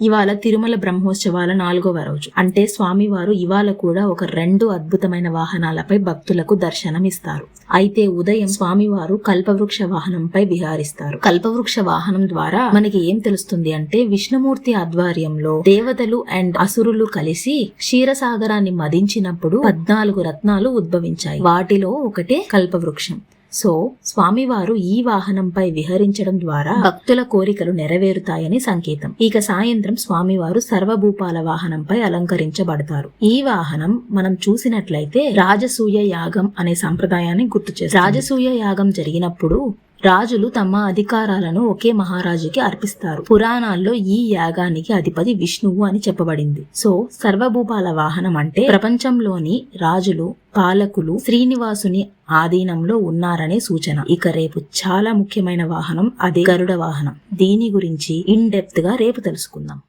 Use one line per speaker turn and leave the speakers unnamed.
ఇవాళ తిరుమల బ్రహ్మోత్సవాల నాలుగవ రోజు. అంటే స్వామివారు ఇవాళ కూడా ఒక రెండు అద్భుతమైన వాహనాలపై భక్తులకు దర్శనం ఇస్తారు అయితే ఉదయం స్వామివారు కల్పవృక్ష వాహనంపై విహారిస్తారు. కల్పవృక్ష వాహనం ద్వారా మనకి ఏం తెలుస్తుంది అంటే విష్ణుమూర్తి ఆధ్వర్యంలో దేవతలు అండ్ అసురులు కలిసి క్షీరసాగరాన్ని మదించినప్పుడు పద్నాలుగు రత్నాలు ఉద్భవించాయి. వాటిలో ఒకటే కల్పవృక్షం. సో స్వామివారు ఈ వాహనంపై విహరించడం ద్వారా భక్తుల కోరికలు నెరవేరుతాయని సంకేతం. ఇక సాయంత్రం స్వామివారు సర్వభూపాల వాహనంపై అలంకరించబడతారు. ఈ వాహనం మనం చూసినట్లయితే రాజసూయ యాగం అనే సంప్రదాయాన్ని గుర్తు చేస్తారు రాజసూయ యాగం జరిగినప్పుడు రాజులు తమ అధికారాలను ఒకే మహారాజుకి అర్పిస్తారు. పురాణాల్లో ఈ యాగానికి అధిపతి విష్ణువు అని చెప్పబడింది. సో సర్వభూపాల వాహనం అంటే ప్రపంచంలోని రాజులు పాలకులు శ్రీనివాసుని ఆధీనంలో ఉన్నారనే సూచన. ఇక రేపు చాలా ముఖ్యమైన వాహనం అదే గరుడ వాహనం. దీని గురించి ఇన్ డెప్త్గా రేపు తెలుసుకుందాం.